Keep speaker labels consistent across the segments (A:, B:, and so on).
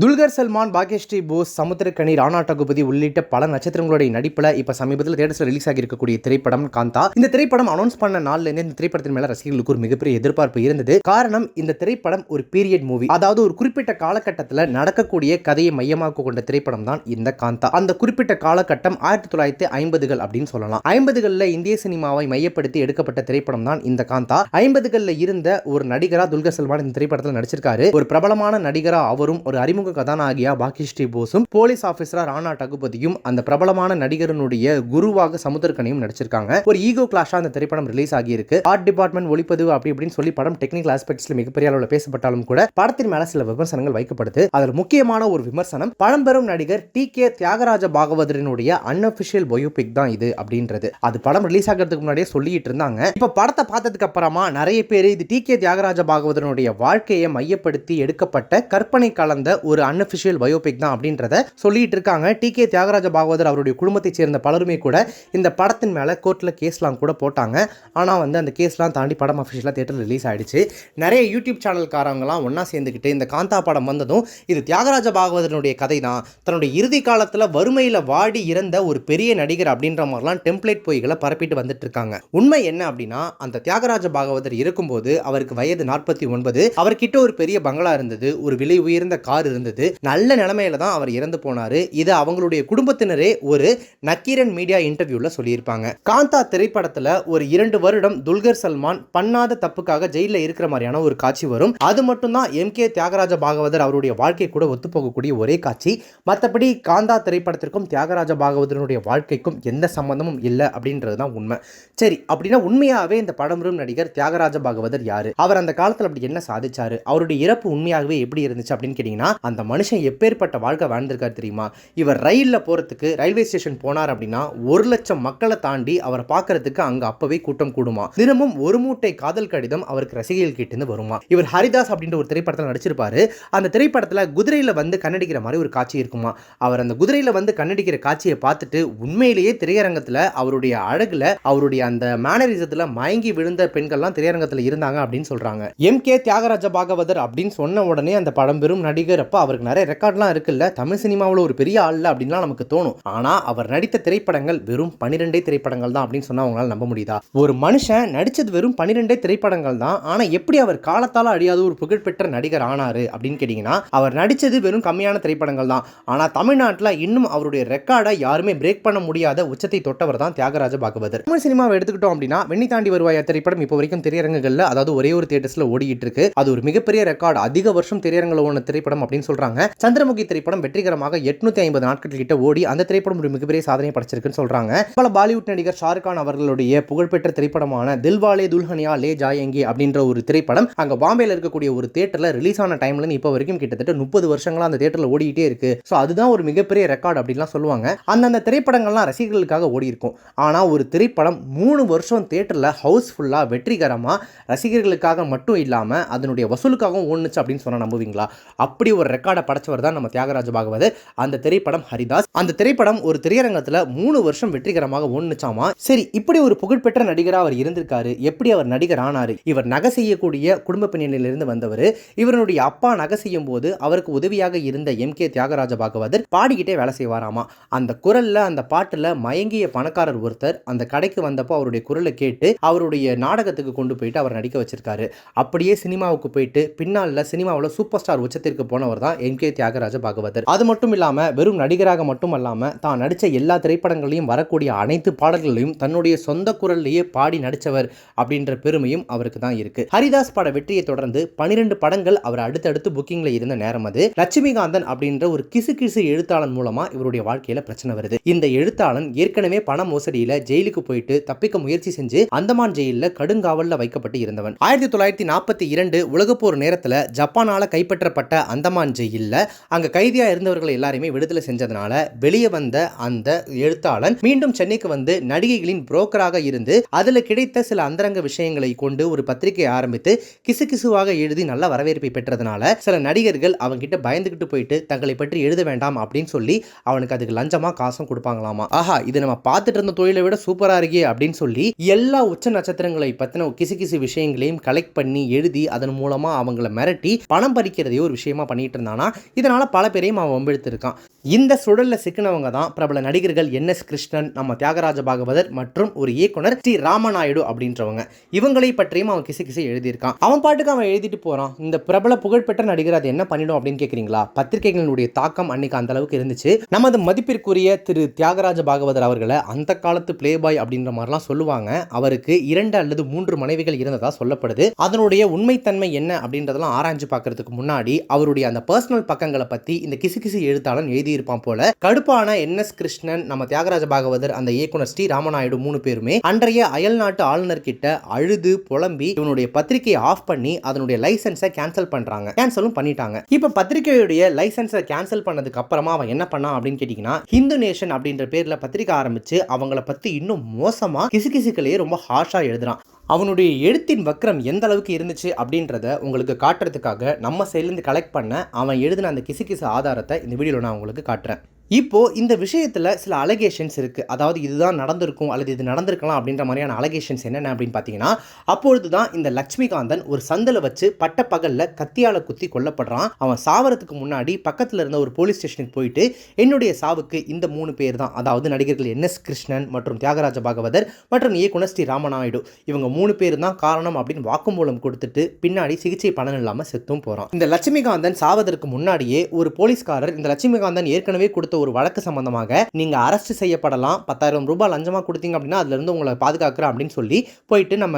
A: துல்கர் சல்மான் பாக்யஸ்ரீ போஸ் சமுத்திரக்கணி ராணா டகுபதி உள்ளிட்ட பல நட்சத்திரங்களுடைய நடிப்பில் இப்போ சமீபத்தில் தேட்டர்ஸில் ரிலீஸ் ஆகியிருக்கக்கூடிய திரைப்படம் காந்தா. இந்த திரைப்படம் அனௌன்ஸ் பண்ண நாள்லேருந்து இந்த திரைப்படத்தின் மேல ரசிகர்களுக்கு ஒரு மிகப்பெரிய எதிர்பார்ப்பு இருந்தது. காரணம் இந்த திரைப்படம் ஒரு பீரியட் மூவி அதாவது ஒரு குறிப்பிட்ட காலகட்டத்தில் நடக்கக்கூடிய கதையை மையமாக கொண்ட திரைப்படம் தான் இந்த காந்தா. அந்த குறிப்பிட்ட காலகட்டம் ஆயிரத்தி தொள்ளாயிரத்தி ஐம்பதுகள் அப்படின்னு சொல்லலாம். ஐம்பதுகளில் இந்திய சினிமாவை மையப்படுத்தி எடுக்கப்பட்ட திரைப்படம் தான் இந்த காந்தா. ஐம்பதுகளில் இருந்த ஒரு நடிகரா துல்கர் சல்மான் இந்த திரைப்படத்தில் நடிச்சிருக்காரு. ஒரு பிரபலமான நடிகரா அவரும் ஒரு அறிமுக கதாநாயகியா பாக்கிஸ்ரீ போஸும் போலீஸ் ஆஃபீஸரா ராணா டகுபதியும் அந்த பிரபலமான நடிகரனுடைய குருவாக சமுத்திரக்கனியும் நடிச்சிருக்காங்க. ஒரு ஈகோ கிளாஷா அந்த திரைப்படம் ரிலீஸ் ஆகியிருக்கு. ஆர்ட் டிபார்ட்மெண்ட் ஒளிப்பதிவு அப்படி இப்படின்னு சொல்லி படம் டெக்னிக்கல் ஆஸ்பெக்ட்ஸ்ல மிகப்பெரிய அளவில் பேசப்பட்டாலும் கூட படத்தின் மேல சில விமர்சனங்கள் வைக்கப்படுது. அதில் முக்கியமான ஒரு விமர்சனம் பழம்பெரும் நடிகர் டி கே தியாகராஜ பாகவதரனுடைய அன்அபிஷியல் பயோபிக் தான் இது அப்படின்றது. அது படம் ரிலீஸ் ஆகிறதுக்கு முன்னாடியே சொல்லிட்டு இருந்தாங்க. இப்ப படத்தை பார்த்ததுக்கு அப்புறமா நிறைய பேர் இது டி கே தியாகராஜ பாகவதனுடைய வாழ்க்கையை மையப்படுத்தி எடுக்கப்பட்ட கற்பனை கலந்த ஒரு ஒரு அன்அஃபிஷியல் பயோபிக் தான் அப்படின்றத சொல்லிட்டு இருக்காங்க. டி. கே. தியாகராஜ பாகவதர் அவருடைய குடும்பத்தைச் சேர்ந்த பலருமே கூட இந்த படத்தின் மேலே கோர்ட்டில் கேஸ்லாம் கூட போட்டாங்க. ஆனால் வந்து அந்த கேஸ்லாம் தாண்டி படம் அஃபிஷியலாக தேட்டரில் ரிலீஸ் ஆகிடுச்சு நிறைய யூடியூப் சேனல்காரங்களாம் ஒன்றா சேர்ந்துக்கிட்டு இந்த காந்தா படம் வந்ததும் இது தியாகராஜ பாகவதனுடைய கதை தான் தன்னுடைய இறுதி காலத்தில் வறுமையில் வாடி இறந்த ஒரு பெரிய நடிகர் அப்படின்ற மாதிரிலாம் டெம்ப்ளேட் பொய்களை பரப்பிட்டு வந்துட்டு இருக்காங்க. உண்மை என்ன அப்படின்னா அந்த தியாகராஜ பாகவதர் இருக்கும்போது அவருக்கு வயது நாற்பத்தி ஒன்பது. அவர்கிட்ட ஒரு பெரிய பங்களா இருந்தது. ஒரு விலை உயர்ந்த கார் இருந்தது. நல்ல நிலைமையில தான் அவர் இறந்து போனாரு. இது அவங்களுடைய குடும்பத்தினரே ஒரு நக்கீரன் மீடியா இன்டர்வியூல சொல்லியிருப்பாங்க. காந்தா திரைப்படத்துல ஒரு இரண்டு வருடம் துல்கர் சல்மான் பண்ணாத தப்புக்காக ஜெயில இருக்கிற மாதிரியான ஒரு காட்சி வரும். அது மட்டும் தான் எம் கே தியாகராஜ பாகவதர் அவருடைய வாழ்க்கை கூட ஒத்து போகக்கூடிய ஒரே காட்சி. மற்றபடி காந்தா திரைப்படத்திற்கும் தியாகராஜ பாகவதனுடைய வாழ்க்கைக்கும் எந்த சம்பந்தமும் இல்லை அப்படின்றது தான் உண்மை. சரி அப்படின்னா உண்மையாகவே இந்த படம்பெரும் நடிகர் தியாகராஜ பாகவதர் யாரு? அவர் அந்த காலத்தில் அப்படி என்ன சாதிச்சாரு? அவருடைய இறப்பு உண்மையாகவே எப்படி இருந்துச்சு அப்படின்னு கேட்டிங்கன்னா அந்த மனுஷன் எப்பேற்பட்ட வாழ்க்கை வாழ்ந்திருக்காரு தெரியுமா? இவர் ரயிலில் போகிறதுக்கு ரயில்வே ஸ்டேஷன் போனார் அப்படின்னா ஒரு லட்சம் மக்களை தாண்டி அவரை பார்க்கறதுக்கு அங்கே அப்போவே கூட்டம் கூடுமா? தினமும் ஒரு மூட்டை காதல் கடிதம் அவருக்கு ரசிகைகள் கிட்டேருந்து வருமா? இவர் ஹரிதாஸ் அப்படின்ற ஒரு திரைப்படத்தில் நடிச்சிருப்பாரு. அந்த திரைப்படத்தில் குதிரையில் வந்து கண்ணடிக்கிற மாதிரி ஒரு காட்சி இருக்குமா? அவர் அந்த குதிரையில் வந்து கண்ணடிக்கிற காட்சியை பார்த்துட்டு உண்மையிலேயே திரையரங்கத்தில் அவருடைய அழகில் அவருடைய அந்த மேனரிசத்தில் மயங்கி விழுந்த பெண்கள்லாம் திரையரங்கத்தில் இருந்தாங்க அப்படின்னு சொல்கிறாங்க எம் கே தியாகராஜ பாகவதர் அப்படின்னு சொன்ன உடனே அந்த பழம்பெரும் நடிகர் அப்போ அவருக்கு நிறைய ரெக்கார்ட்லாம் இருக்குல்ல தமிழ் சினிமாவில் ஒரு பெரிய ஆள் அப்படின்லாம் நமக்கு தோணும். ஆனால் அவர் நடித்த திரைப்படங்கள் வெறும் பன்னிரெண்டே திரைப்படங்கள் தான் அப்படின்னு சொன்னா அவங்களால நம்ப முடியுதா? ஒரு மனுஷன் நடித்தது வெறும் பன்னிரெண்டே திரைப்படங்கள் தான் ஆனால் எப்படி அவர் காலத்தால் அழியாத ஒரு புகழ்பெற்ற நடிகர் ஆனார் அப்படின்னு கேட்டிங்கன்னா அவர் நடித்தது வெறும் கம்மியான திரைப்படங்கள் தான். ஆனால் தமிழ்நாட்டில் இன்னும் அவருடைய ரெக்கார்டை யாருமே பிரேக் பண்ண முடியாத உச்சத்தை தொட்டவர் தான் தியாகராஜ பாகவதர். தமிழ் சினிமாவை எடுத்துக்கிட்டோம் அப்படின்னா வெண்ணி தாண்டி வருவாயா திரைப்படம் இப்போ வரைக்கும் திரையரங்குகளில் அதாவது ஒரே ஒரு தியேட்டர்ஸ்ல ஓடிட்டு இருக்கு. அது ஒரு மிகப்பெரிய ரெக்கார்டு அதிக வருஷம் திரையரங்கில் ஓன திரைப்படம் அப்படின்னு சொல்றாங்க. சந்திரமுகி திரைப்படம் வெற்றிகரமாக எட்நூத்தி ஐம்பது நாட்கள் கிட்ட ஓடி அந்த திரைப்படம் ஒரு மிகப்பெரிய சாதனை படைச்சிருக்குன்னு சொல்றாங்க. பல பாலிவுட் நடிகர் ஷாருக் கான் அவர்களுடைய புகழ்பெற்ற திரைப்படமான தில்வாலே துல்ஹனியா லே ஜாயங்கி அப்படின்ற ஒரு திரைப்படம் அங்க பாம்பேல இருக்கக்கூடிய ஒரு தியேட்டர்ல ரிலீஸ் ஆன டைம்ல இருந்து இப்போ வரைக்கும் கிட்டத்தட்ட முப்பது வருஷங்களா அந்த தியேட்டர்ல ஓடிட்டே இருக்கு. ஸோ அதுதான் ஒரு மிகப்பெரிய ரெக்கார்டு அப்படின்லாம் சொல்லுவாங்க. அந்தந்த திரைப்படங்கள்லாம் ரசிகர்களுக்காக ஓடி இருக்கும். ஆனா ஒரு திரைப்படம் மூணு வருஷம் தேட்டர்ல ஹவுஸ் ஃபுல்லா வெற்றிகரமா ரசிகர்களுக்காக மட்டும் இல்லாம அதனுடைய வசூலுக்காகவும் ஓடுனுச்சு அப்படின்னு சொன்னா நம்புவீங்களா? அப்படி ஒரு ரெக்கார்டை படைச்சவர் தான் நம்ம தியாகராஜ பாகவதர். அந்த திரைப்படம் ஹரிதாஸ். அந்த திரைப்படம் ஒரு திரையரங்கத்தில் மூணு வருஷம் வெற்றிகரமாக ஒன்றுச்சாமா சரி இப்படி ஒரு புகழ்பெற்ற நடிகராக அவர் இருந்திருக்காரு. எப்படி அவர் நடிகர் ஆனாரு இவர் நகை செய்யக்கூடிய குடும்ப பின்னணியிலிருந்து வந்தவர். இவருடைய அப்பா நகை செய்யும் போது அவருக்கு உதவியாக இருந்த எம் கே தியாகராஜ பாகவதர் பாடிக்கிட்டே வேலை செய்வாராமா? அந்த குரல்ல அந்த பாட்டுல மயங்கிய பணக்காரர் ஒருத்தர் அந்த கடைக்கு வந்தப்போ அவருடைய குரலை கேட்டு அவருடைய நாடகத்துக்கு கொண்டு போயிட்டு அவர் நடிக்க வச்சிருக்காரு. அப்படியே சினிமாவுக்கு போயிட்டு பின்னால் சினிமாவில் சூப்பர் ஸ்டார் உச்சத்திற்கு போனவர் தான் எம் கே தியாகராஜ பாகவதர். அது மட்டும் இல்லாமல் வெறும் நடிகராக மட்டும் அல்லாமல் தான் நடித்த எல்லா திரைப்படங்களையும் வரக்கூடிய அனைத்து பாடல்களையும் தன்னுடைய சொந்த குரல்லையே பாடி நடித்தவர் அப்படின்ற பெருமையும் அவருக்கு தான் இருக்கு. ஹரிதாஸ் பட வெற்றியை தொடர்ந்து பனிரெண்டு படங்கள் அவர் அடுத்தடுத்து புக்கிங்ல இருந்த நேரம் அது. லட்சுமிகாந்தன் அப்படின்ற ஒரு கிசு கிசு எழுத்தாளன் மூலமா இவருடைய வாழ்க்கையில பிரச்சனை வருது. இந்த எழுத்தாளன் ஏற்கனவே பண மோசடியில ஜெயிலுக்கு போயிட்டு தப்பிக்க முயற்சி செஞ்சு அந்தமான் ஜெயிலில் கடுங்காவல்ல வைக்கப்பட்டு இருந்தவன். ஆயிரத்தி தொள்ளாயிரத்தி நாற்பத்தி இரண்டு உலகப்போர் நேரத்தில் ஜப்பானால கைப்பற்றப்பட்ட அந்தமான் ஜெயில்ல அங்க கைதியா இருந்தவர்கள் எல்லாரையுமே விடுதலை செஞ்சதுனால வெளியே வந்த அந்த எழுத்தாளன் மீண்டும் சென்னைக்கு வந்து நடிகைகளின் புரோக்கராக இருந்து அதுல கிடைத்த சில அந்தரங்க விஷயங்களை கொண்டு ஒரு பத்திரிகை ஆரம்பித்து கிசு கிசுவாக எழுதி நல்ல வரவேற்பை பெற்றதுனால சில நடிகர்கள் அவங்கிட்ட பயந்துகிட்டு போயிட்டு தங்களை பற்றி எழுத வேண்டாம் அப்படின்னு சொல்லி அவனுக்கு அதுக்கு லஞ்சமா காசும் கொடுப்பாங்களாமா. ஆஹா இது நம்ம பார்த்துட்டு இருந்த தொழிலை விட சூப்பரா இருக்கே அப்படின்னு சொல்லி எல்லா உச்ச நட்சத்திரங்களை பற்றின கிசு கிசு விஷயங்களையும் கலெக்ட் பண்ணி எழுதி அதன் மூலமா அவங்கள மிரட்டி பணம் பறிக்கிறதையே ஒரு விஷயமா பண்ணிட்டு இருந்தானா? இதனால் பல பேரையும் அவன் வம்பிழுத்திருக்கான். இந்த சுழலில் சிக்கினவங்க தான் பிரபல நடிகர்கள் என் எஸ் கிருஷ்ணன் நம்ம தியாகராஜ பாகவதர் மற்றும் ஒரு இயக்குனர் ஸ்ரீ ராமநாயுடு அப்படின்றவங்க. இவங்களை பற்றியும் அவன் கிசு கிசு எழுதியிருக்கான். அவன் பாட்டுக்கு அவன் எழுதிட்டு போறான். இந்த பிரபல புகழ்பெற்ற நடிகர் அது என்ன பண்ணிடும் அப்படின்னு கேட்குறீங்களா பத்திரிகைகளினுடைய தாக்கம் அன்னைக்கு அந்த அளவுக்கு இருந்துச்சு. நமது மதிப்பிற்குரிய திரு தியாகராஜ பாகவதர் அவர்களை அந்த காலத்து பிளே பாய் அப்படின்ற மாதிரிலாம் சொல்லுவாங்க. அவருக்கு இரண்டு அல்லது மூன்று மனைவிகள் இருந்ததா சொல்லப்படுது. அதனுடைய உண்மைத்தன்மை என்ன அப்படின்றதெல்லாம் ஆராய்ஞ்சு பார்க்கறதுக்கு முன்னாடி அவருடைய அந்த பர்சனல் பக்கங்களை பத்தி இந்த கிசு கிசு எழுத்தாளன் எழுதியிருப்பான் போல கடுப்பான என் எஸ் கிருஷ்ணன் நம்ம தியாகராஜ பாகவதர் அந்த இயக்குனர் ஸ்ரீ ராமநாயுடு மூணு பேருமே அன்றைய அயல் நாட்டு ஆளுநர் கிட்ட அழுது புலம்பி இவனுடைய பத்திரிகையை ஆஃப் பண்ணி அதனுடைய லைசன்ஸை கேன்சல் பண்றாங்க. கேன்சலும் பண்ணிட்டாங்க. இப்போ பத்திரிகையுடைய லைசன்ஸை கேன்சல் பண்ணதுக்கு அப்புறமா அவன் என்ன பண்ணான் அப்படின்னு கேட்டிங்கன்னா ஹிந்து நேஷன் அப்படின்ற பேர்ல பத்திரிக்கை ஆரம்பிச்சு அவங்கள பத்தி இன்னும் மோசமா கிசுகிசுக்களையே ரொம்ப ஹார்ஷா எழுதுறான். அவனுடைய எழுத்தின் வக்ரம் எந்த அளவுக்கு இருந்துச்சு அப்படின்றத உங்களுக்கு காட்டுறதுக்காக நம்ம சைட்லேருந்து கலெக்ட் பண்ண அவன் எழுதின அந்த கிசுகிசு ஆதாரத்தை இந்த வீடியோவில் நான் உங்களுக்கு காட்டுறேன். இப்போ இந்த விஷயத்தில் சில அலகேஷன்ஸ் இருக்குது அதாவது இதுதான் நடந்திருக்கும் அல்லது இது நடந்திருக்கலாம் அப்படின்ற மாதிரியான அலகேஷன்ஸ் என்னென்ன அப்படின்னு பார்த்தீங்கன்னா அப்பொழுது தான் இந்த லட்சுமிகாந்தன் ஒரு சந்தில் வச்சு பட்ட பகலில் கத்தியால் குத்தி கொல்லப்படுறான். அவன் சாவறதுக்கு முன்னாடி பக்கத்தில் இருந்த ஒரு போலீஸ் ஸ்டேஷனுக்கு போயிட்டு என்னுடைய சாவுக்கு இந்த மூணு பேர் தான் அதாவது நடிகர்கள் என். எஸ். கிருஷ்ணன் மற்றும் தியாகராஜ பாகவதர் மற்றும் இயக்குனர் ஸ்ரீ ராமநாயுடு இவங்க மூணு பேர் தான் காரணம் அப்படின்னு வாக்குமூலம் கொடுத்துட்டு பின்னாடி சிகிச்சை பலன் இல்லாமல் செத்தும் போகிறான் இந்த லட்சுமிகாந்தன் சாவதற்கு முன்னாடியே ஒரு போலீஸ்காரர் இந்த லட்சுமிகாந்தன் ஏற்கனவே கொடுத்த ஒரு வழக்கு சம்பந்தமாக நீங்க அரெஸ்ட் செய்யப்படலாம். பத்தாயிரம் ரூபாய் லஞ்சமா கொடுத்தீங்க அப்படின்னா அதுல இருந்து உங்களை பாதுகாக்கிறேன் அப்படின்னு சொல்லி போயிட்டு நம்ம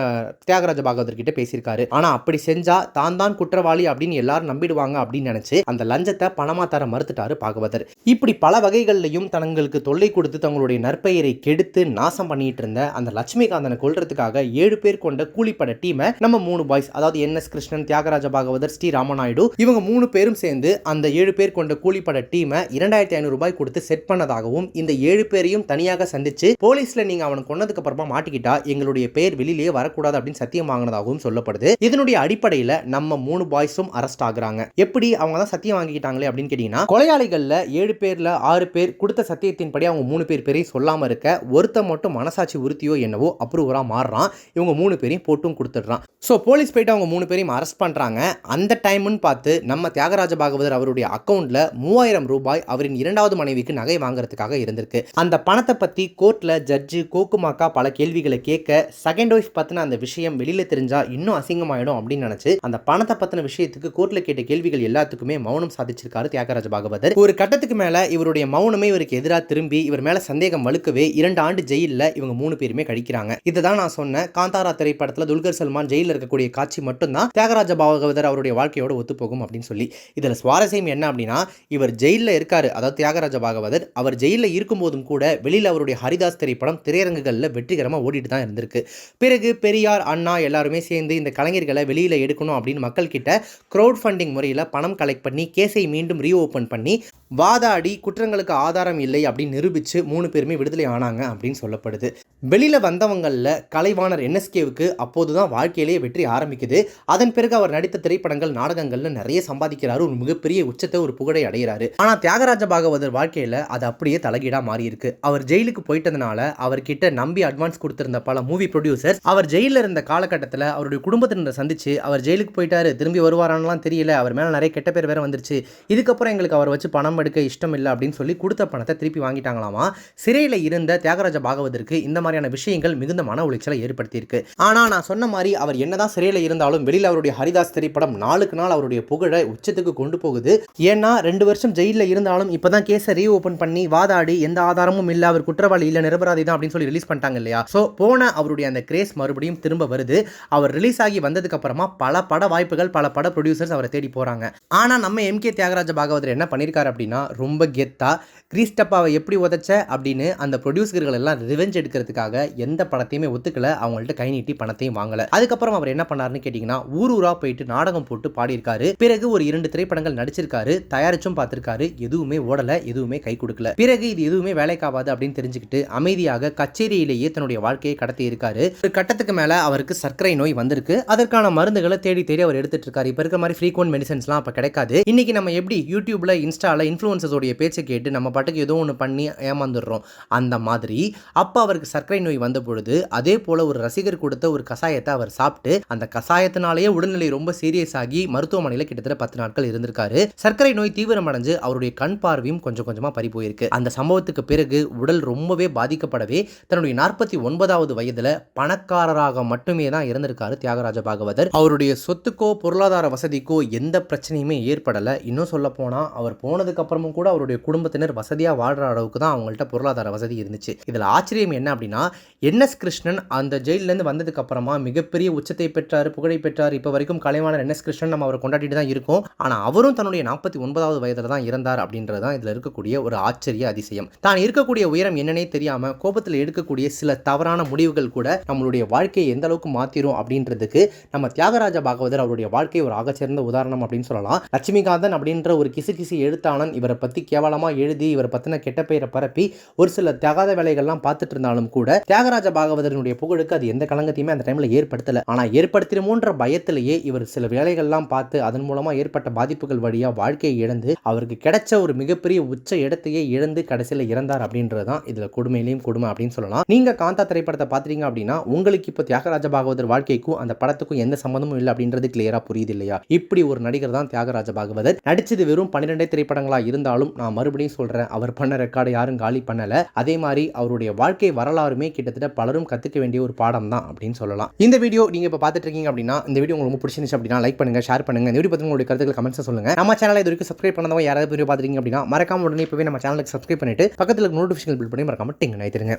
A: தியாகராஜ பாகவதர் கிட்ட பேசியிருக்காரு. ஆனா அப்படி செஞ்சா தான் தான் குற்றவாளி அப்படின்னு எல்லாரும் நம்பிடுவாங்க அப்படின்னு நினைச்சு அந்த லஞ்சத்தை பணமா தர மறுத்துட்டாரு பாகவதர். இப்படி பல வகைகள்லையும் தங்களுக்கு தொல்லை கொடுத்து தங்களுடைய நற்பெயரை கெடுத்து நாசம் பண்ணிட்டு இருந்த அந்த லட்சுமிகாந்தனை கொல்றதுக்காக ஏழு பேர் கொண்ட கூலிப்பட டீமை நம்ம மூணு பாய்ஸ் அதாவது என் எஸ் கிருஷ்ணன் தியாகராஜ பாகவதர் ஸ்ரீ ராமநாயுடு இவங்க மூணு பேரும் சேர்ந்து அந்த ஏழு பேர் கொண்ட கூலிப்பட டீமை இரண்டாயிரத்தி ஐநூறு ரூபாய் கொடுத்து செட் பண்ணதாகவும் இந்த ஏழு பேரையும் தனியாக சந்திச்சு போலீஸ்ல நீங்க அவனை கொன்னதுக்கு அப்புறமா மாட்டிக்கிட்டா எங்களுடைய பேர் வெளியிலேயே வரக்கூடாது அப்படின்னு சத்தியம் வாங்கினதாகவும் சொல்லப்படுது. இதனுடைய அடிப்படையில நம்ம மூணு பாய்ஸும் அரெஸ்ட் ஆகுறாங்க. எப்படி அவங்க தான் சத்தியம் வாங்கிக்கிட்டாங்களே அப்படின்னு கேட்டீங்கன்னா கொலையாளிகள்ல ஏழு பேர்ல ஆறு பேர் கொடுத்த சத்தியத்தின்படி அவங்க மூணு பேர் பேரையும் சொல்லாம இருக்க ஒருத்தன் மட்டும் மனசாட்சி உறுத்தியோ என்னவோ அப்ரூவரா மாறுறான். இவங்க மூணு பேரையும் போட்டும் கொடுத்துடுறான். ஸோ போலீஸ் போயிட்டு அவங்க மூணு பேரையும் அரெஸ்ட் பண்றாங்க. அந்த டைம்னு பார்த்து நம்ம தியாகராஜ பாகவதர் அவருடைய அக்கௌண்ட்ல மூவாயிரம் ரூபாய் அவரின் இரண்டாவது மனைவிக்கு நகை வாங்குறதுக்காக இருந்திருக்கு. அந்த பணத்தை பத்தி கோர்ட்ல ஜட்ஜு கோக்குமாக்கா பல கேள்விகளை கேட்க செகண்ட் ஒய்ஃப் பத்தின அந்த விஷயம் வெளியில தெரிஞ்சா இன்னும் அசிங்கமாயிடும் அப்படின்னு நினைச்சு அந்த பணத்தை பத்தின விஷயத்துக்கு கோர்ட்ல கேட்ட கேள்விகள் எல்லாத்துக்குமே மௌனம் சாதிச்சிருக்காரு தியாகராஜ பாகவதர். ஒரு கட்டத்துக்கு மேல இவருடைய மௌனமே இவருக்கு எதிராக திரும்பி இவர் மேல சந்தேகம் வலுக்கவே இரண்டு ஆண்டு ஜெயிலில் இவங்க மூணு பேருமே கழிக்கிறாங்க. இதுதான் நான் சொன்ன காந்தாரா திரைப்படத்துல துல்கர் சல்மான் ஜெயிலில் இருக்கக்கூடிய காட்சி மட்டும்தான் தியாகராஜ பாகவதர் அவருடைய வாழ்க்கையோட ஒத்துப்போகும் அப்படின்னு சொல்லி. இதுல சுவாரஸ்யம் என்ன அப்படின்னா இவர் ஜெயிலில் இருக்காரு. அதாவது தியாகராஜ பாகவதர் அவர் ஜெயிலில் இருக்கும்போதும் கூட வெளியில் அவருடைய ஹரிதாஸ் திரைப்படம் திரையரங்குகளில் வெற்றிகரமாக ஓடிட்டு தான் இருந்திருக்கு. பிறகு பெரியார் அண்ணா எல்லாருமே சேர்ந்து இந்த கலைஞர்களை வெளியில் எடுக்கணும் அப்படின்னு மக்கள் கிட்ட க்ரௌட் ஃபண்டிங் முறையில் பணம் கலெக்ட் பண்ணி கேஸை மீண்டும் ரீஓப்பன் பண்ணி வாதாடி குற்றங்களுக்கு ஆதாரம் இல்லை அப்படின்னு நிரூபித்து மூணு பேருமே விடுதலை ஆனாங்க அப்படின்னு சொல்லப்படுது. வெளியில் வந்தவங்களில் கலைவாணர் என்எஸ்கேவுக்கு அப்போது தான் வாழ்க்கையிலேயே வெற்றி ஆரம்பிக்குது. அதன் பிறகு அவர் நடித்த திரைப்படங்கள் நாடகங்கள்னு நிறைய சம்பாதிக்கிறாரு. ஒரு மிகப்பெரிய உச்சத்தை ஒரு புகழை அடைகிறாரு. ஆனால் தியாகராஜ பாகவதர் வாழ்க்கையில் அது அப்படியே தலைகீடாக மாறி இருக்கு அவர் ஜெயிலுக்கு போயிட்டதுனால அவர்கிட்ட நம்பி அட்வான்ஸ் கொடுத்திருந்த பல மூவி ப்ரொடியூசர்ஸ் அவர் ஜெயிலில் இருந்த காலகட்டத்தில் அவருடைய குடும்பத்தினரை சந்திச்சு அவர் ஜெயிலுக்கு போயிட்டாரு திரும்பி வருவாரான்லாம் தெரியல அவர் மேலே நிறைய கெட்ட பேர் வேற வந்துருச்சு. இதுக்கப்புறம் எங்களுக்கு அவர் வச்சு பணம் எடுக்க இஷ்டம் இல்லை அப்படின்னு சொல்லி கொடுத்த பணத்தை திருப்பி வாங்கிட்டாங்களாமா? சிறையில் இருந்த தியாகராஜ பாகவதற்கு இந்த மாதிரியான விஷயங்கள் மிகுந்த மன உளைச்சலை ஏற்படுத்தியிருக்கு. ஆனால் நான் சொன்ன மாதிரி அவர் என்னதான் சிறையில் இருந்தாலும் வெளியில் அவருடைய ஹரிதாஸ் திரைப்படம் நாளுக்கு நாள் அவருடைய புகழை உச்சத்துக்கு கொண்டு போகுது. ஏன்னா ரெண்டு வருஷம் ஜெயிலில் இருந்தாலும் இப்போதான் கேஸை ரீஓப்பன் பண்ணி வாதாடி எந்த ஆதாரமும் இல்லை அவர் குற்றவாளி இல்லை நிரபராதி தான் அப்படின்னு சொல்லி ரிலீஸ் பண்ணிட்டாங்க இல்லையா? ஸோ போன அவருடைய அந்த கிரேஸ் மறுபடியும் திரும்ப வருது. அவர் ரிலீஸ் ஆகி வந்ததுக்கு அப்புறமா பல பட வாய்ப்புகள் பல பட ப்ரொடியூசர்ஸ் அவரை தேடி போறாங்க. ஆனா நம்ம எம் கே தியாகராஜ பாகவதர் என்ன பண்ணியிருக்காரு அப்படின்னா ரொம்ப கெத்தா. கிறிஸ்டப்பாவை எப்படி உதைச்ச அப்படின்னு அந்த ப்ரொடியூசர்கள் எல்லாம் ரிவெஞ்ச் எடுக்கிறதுக்காக எந்த படத்தையுமே ஒத்துக்கல. அவங்கள்ட்ட கை நீட்டி பணத்தையும் வாங்கல. அதுக்கப்புறம் அவர் என்ன பண்ணாருன்னு கேட்டிங்கன்னா ஊர் ஊராக போயிட்டு நாடகம் போட்டு பாடியிருக்காரு. பிறகு ஒரு இரண்டு திரைப்படங்கள் நடிச்சிருக்காரு. தயாரிச்சும் பார்த்துருக்காரு. எதுவுமே ஓடலை எதுவுமே கை கொடுக்கல. பிறகு இது எதுவுமே வேலைக்காவாது அப்படின்னு தெரிஞ்சுக்கிட்டு அமைதியாக கச்சேரியிலேயே தன்னுடைய வாழ்க்கையை கடத்தி இருக்காரு. ஒரு கட்டத்துக்கு மேலே அவருக்கு சர்க்கரை நோய் வந்திருக்கு. அதற்கான மருந்துகளை தேடி தேடி அவர் எடுத்துட்டு இருக்காரு. இப்போ இருக்கிற மாதிரி ஃப்ரீக்வன்ட் மெடிசன்ஸ்லாம் அப்போ கிடைக்காது. இன்னைக்கு நம்ம எப்படி யூடியூப்ல இன்ஸ்டால இன்ஃப்ளூயன்சஸோடைய பேச்சை கேட்டு நம்ம பாட்டுக்கு ஏதோ ஒன்று பண்ணி ஏமாந்துடுறோம். அந்த மாதிரி அப்போ அவருக்கு சர்க்கரை நோய் வந்த பொழுது அதே போல் ஒரு ரசிகர் கொடுத்த ஒரு கஷாயத்தை அவர் சாப்பிட்டு அந்த கஷாயத்தினாலேயே உடல்நிலை ரொம்ப சீரியஸ் ஆகி மருத்துவமனையில் கிட்டத்தட்ட பத்து நாட்கள் இருந்திருக்காரு. சர்க்கரை நோய் தீவிரமடைஞ்சு அவருடைய கண் பார்வையும் கொஞ்சம் கொஞ்சமாக பறி போயிருக்கு அந்த சம்பவத்துக்கு பிறகு உடல் ரொம்பவே பாதிக்கப்படவே தன்னுடைய நாற்பத்தி ஒன்பதாவது வயதில் பணக்காரராக மட்டுமே தான் இருந்திருக்காரு தியாகராஜ பாகவதர். அவருடைய சொத்துக்கோ பொருளாதார வசதிக்கோ எந்த பிரச்சனையுமே ஏற்படலை. இன்னும் சொல்ல போனால் அவர் போனதுக்கு அப்புறமும் கூட அவருடைய குடும்பத்தினர் வசதியாக வாழ்கிற அளவுக்கு தான் அவங்கள்ட்ட பொருளாதார வசதி இருந்துச்சு. இதில் ஆச்சரியம் என்ன அப்படின்னா என்எஸ் கிருஷ்ணன் அந்த ஜெயிலேருந்து வந்ததுக்கப்புறமா மிகப்பெரிய உச்சத்தை பெற்றார் புகழை பெற்றார். இப்போ வரைக்கும் கலைவாணர் என்எஸ் கிருஷ்ணன் நம்ம அவரை கொண்டாடிட்டு தான் இருக்கோம். ஆனால் அவரும் தன்னுடைய நாற்பத்தி ஒன்பதாவது வயதில் தான் இறந்தார் அப்படின்றது தான் இதில் இருக்கக்கூடிய ஒரு ஆச்சரிய அதிசயம். தான் இருக்கக்கூடிய உயரம் என்னன்னே தெரியாமல் கோபத்தில் எடுக்கக்கூடிய சில தவறான முடிவுகள் கூட நம்மளுடைய வாழ்க்கையை எந்த அளவுக்கு மாற்றிரும் அப்படின்றதுக்கு நம்ம தியாகராஜ பாகவதர் அவருடைய வாழ்க்கை ஒரு ஆகச்சிறந்த உதாரணம் அப்படின்னு சொல்லலாம். லட்சுமிகாந்தன் அப்படின்ற ஒரு கிசு கிசு எழுத்தாளன் இவரை பற்றி கேவலமாக எழுதி இவரை பற்றின கெட்ட பெயரை பரப்பி ஒரு சில தகாத வேலைகள்லாம் பார்த்துட்டு இருந்தாலும் கூட தியாகராஜ பாகவதனுடைய புகழுக்கு அது எந்த களங்கத்தையுமே அந்த டைமில் ஏற்படுத்தலை. ஆனால் ஏற்படுத்திடுமோன்ற பயத்திலேயே இவர் சில வேலைகள்லாம் பார்த்து அதன் மூலமாக ஏற்பட்ட பாதிப்புகள் வழியாக வாழ்க்கையை இழந்து அவருக்கு கிடைச்ச ஒரு மிகப்பெரிய உச்ச இடத்தையே இழந்து கடைசியில் இறந்தார் அப்படின்றது தான் இதில் கொடுமையிலையும் கொடுமை அப்படின்னு சொல்லலாம். நீங்கள் காந்தா திரைப்படத்தை பார்த்தீங்க அப்படின்னா உங்களுக்கு இப்போ தியாகராஜ பாகவதர் வாழ்க்கைக்கும் அந்த படத்துக்கும் எந்த சம்மந்தமும் இல்லை அப்படின்றது கிளியராக புரியுது இல்லையா? இப்படி ஒரு நடிகர் தான் தியாகராஜ பாகவதர். நடிச்சது வெறும் பன்னிரெண்டே திரைப்படங்களா இருந்தாலும் நான் மறுபடியும் சொல்கிறேன் அவர் பண்ண ரெக்கார்டை யாரும் காலி பண்ணலை. அதே மாதிரி அவருடைய வாழ்க்கை வரலாறுமே கிட்டத்தட்ட பலரும் கற்றுக்க வேண்டிய ஒரு பாடம் தான் அப்படின்னு சொல்லலாம். இந்த வீடியோ நீங்கள் இப்போ பார்த்துட்டு இருக்கீங்க அப்படின்னா இந்த வீடியோ உங்களுக்கு பிடிச்சிருந்துச்சு அப்படின்னா லைக் பண்ணுங்கள் ஷேர் பண்ணுங்கள் இந்த வீடியோ பற்றி உங்களுடைய கருத்துக்கள் கமெண்ட்ஸ் சொல்லுங்க. நம்ம சேனலை இது வரைக்கும் சப்ஸ்கிரைப் பண்ணதவங்க யாராவது வீடியோ பார்த்துருக்கீங்க அப்படின்னா மறக்காம உடனே இப்போவே நம்ம சேனலுக்கு சப்ஸ்கிரைப் பண்ணிட்டு பக்கத்தில் நோட்டிஃபிகேஷன் பில் பண்ணி மறக்காம டிங் நினைத்துருங்க